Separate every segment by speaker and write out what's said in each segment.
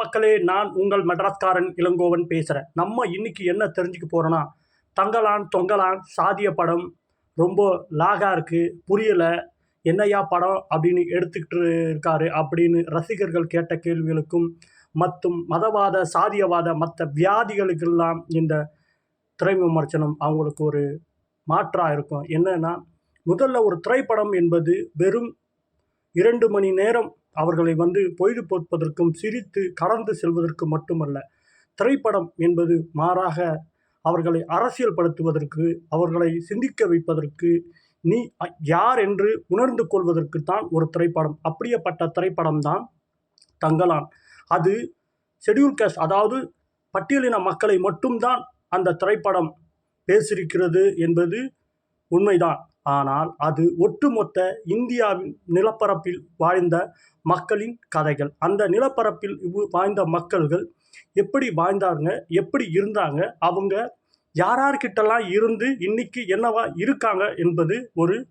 Speaker 1: மக்களே நான் உங்கள் மெட்ராஸ்காரன் இளங்கோவன் பேசுகிறேன் நம்ம இன்னைக்கு என்ன தெரிஞ்சுக்க போகிறோன்னா தங்கலான் தொங்கலான் சாதிய படம் ரொம்ப லாகாக இருக்குது புரியலை என்னையா படம் அப்படின்னு எடுத்துக்கிட்டு இருக்காரு அப்படின்னு ரசிகர்கள் கேட்ட கேள்விகளுக்கும் மற்றும் மதவாத சாதியவாத மற்ற வியாதிகளுக்கெல்லாம் இந்த திரை விமர்சனம் அவங்களுக்கு ஒரு மாற்றாக இருக்கும். என்னென்னா முதல்ல ஒரு திரைப்படம் என்பது வெறும் இரண்டு மணி நேரம் அவர்களை வந்து பொழுதுபோக்குவதற்கும் சிரித்து கடந்து செல்வதற்கு மட்டுமல்ல திரைப்படம் என்பது மாறாக அவர்களை அரசியல்படுத்துவதற்கு அவர்களை சிந்திக்க வைப்பதற்கு நீ யார் என்று உணர்ந்து கொள்வதற்கு தான் ஒரு திரைப்படம். அப்படியேப்பட்ட திரைப்படம் தான் தங்கலான். அது ஷெட்யூல் கேஸ்ட் அதாவது பட்டியலின மக்களை மட்டும்தான் அந்த திரைப்படம் பேசியிருக்கிறது என்பது உண்மைதான். ஆனால் அது ஒட்டுமொத்த இந்தியாவின் நிலப்பரப்பில் வாழ்ந்த மக்களின் கதைகள். அந்த நிலப்பரப்பில் வாழ்ந்த மக்கள்கள் எப்படி வாழ்ந்தாங்க எப்படி இருந்தாங்க அவங்க யார் இருந்து இன்னைக்கு என்னவா இருக்காங்க என்பது ஒரு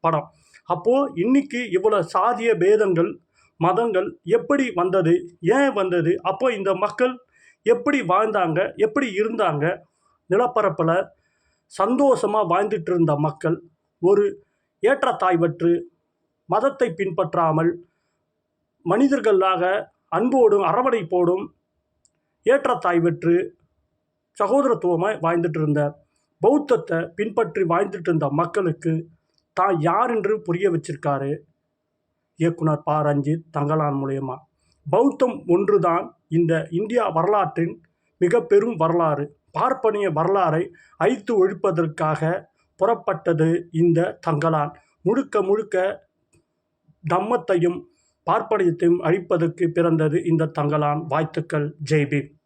Speaker 1: படம். அப்போது இன்னைக்கு இவ்வளோ சாதிய பேதங்கள் மதங்கள் எப்படி வந்தது ஏன் வந்தது அப்போ இந்த மக்கள் எப்படி வாழ்ந்தாங்க எப்படி இருந்தாங்க நிலப்பரப்பில் சந்தோஷமாக வாழ்ந்துட்டு இருந்த மக்கள் ஒரு ஏற்றத்தாய்வற்று மதத்தை பின்பற்றாமல் மனிதர்களாக அன்போடும் அரவணைப்போடும் ஏற்றத்தாய்வற்று சகோதரத்துவமாக வாழ்ந்துட்டு இருந்த பௌத்தத்தை பின்பற்றி வாழ்ந்துட்டு இருந்த மக்களுக்கு தான் யார் என்று புரிய வச்சிருக்காரு? இயக்குனர் ப. ரஞ்சித் தங்கலான் மூலயமா. பௌத்தம் ஒன்றுதான் இந்த இந்தியா வரலாற்றின் மிக பெரும் வரலாறு. பார்ப்பனிய வரலாறை அழித்து ஒழிப்பதற்காக புறப்பட்டது இந்த தங்கலான். முழுக்க முழுக்க தம்மத்தையும் பார்ப்பனியத்தையும் அழிப்பதற்கு பிறந்தது இந்த தங்கலான். வாழ்த்துக்கள் ஜெய்பீம்.